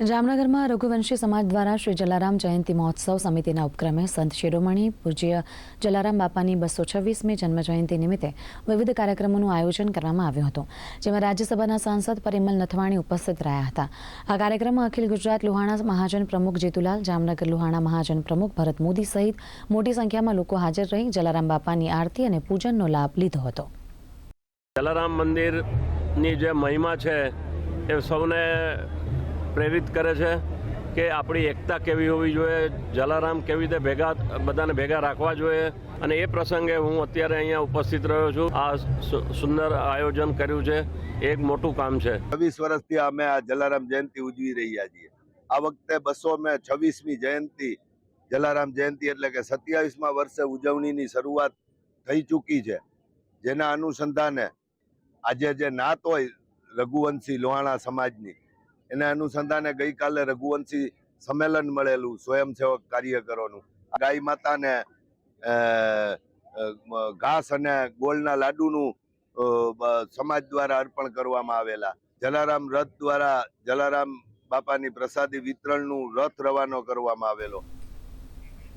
જામનગરમાં રઘુવંશી સમાજ દ્વારા શ્રી જલારામ જયંતિ મહોત્સવ સમિતિના ઉપક્રમે સંત શિરોમણી પૂજ્ય જલારામ બાપાની બસો છવ્વીસમી જન્મજયંતિ નિમિત્તે વિવિધ કાર્યક્રમોનું આયોજન કરવામાં આવ્યું હતું, જેમાં રાજ્યસભાના સાંસદ પરિમલ નથવાણી ઉપસ્થિત રહ્યા હતા. આ કાર્યક્રમમાં અખિલ ગુજરાત લુહાણા મહાજન પ્રમુખ જીતુલાલ, જામનગર લુહાણા મહાજન પ્રમુખ ભરત મોદી સહિત મોટી સંખ્યામાં લોકો હાજર રહી જલારામ બાપાની આરતી અને પૂજનનો લાભ લીધો હતો. જલારામ મંદિરની જે મહિમા છે, એ સૌને પ્રેરિત કરે છે કે આપણી એકતા કેવી હોવી જોઈએ, જલારામ કેવી રીતે ભેગા, બધાને ભેગા રાખવા જોઈએ. અને એ પ્રસંગે હું અત્યારે અહીંયા ઉપસ્થિત રહ્યો છું. આ સુંદર આયોજન કર્યું છે. એક મોટું કામ છે. છવ્વીસ વર્ષથી અમે આ જલારામ જયંતિ ઉજવી રહ્યા છીએ. આ વખતે બસો મે છવ્વીસમી જયંતિ, જલારામ જયંતિ એટલે કે સત્યાવીસમાં વર્ષે ઉજવણીની શરૂઆત થઈ ચૂકી છે. જેના અનુસંધાને આજે જે નાત હોય રઘુવંશી લોહાણા સમાજની એના અનુસંધાને ગઈકાલે રઘુવંશી સંમેલન મળેલું સ્વયંસેવક કાર્યકરોનું. ગાય માતાને ઘાસ અને ગોળના લાડુનું સમાજ દ્વારા અર્પણ કરવામાં આવેલા. જલારામ રથ દ્વારા જલારામ બાપાની પ્રસાદી વિતરણનું રથ રવાનો કરવામાં આવેલો.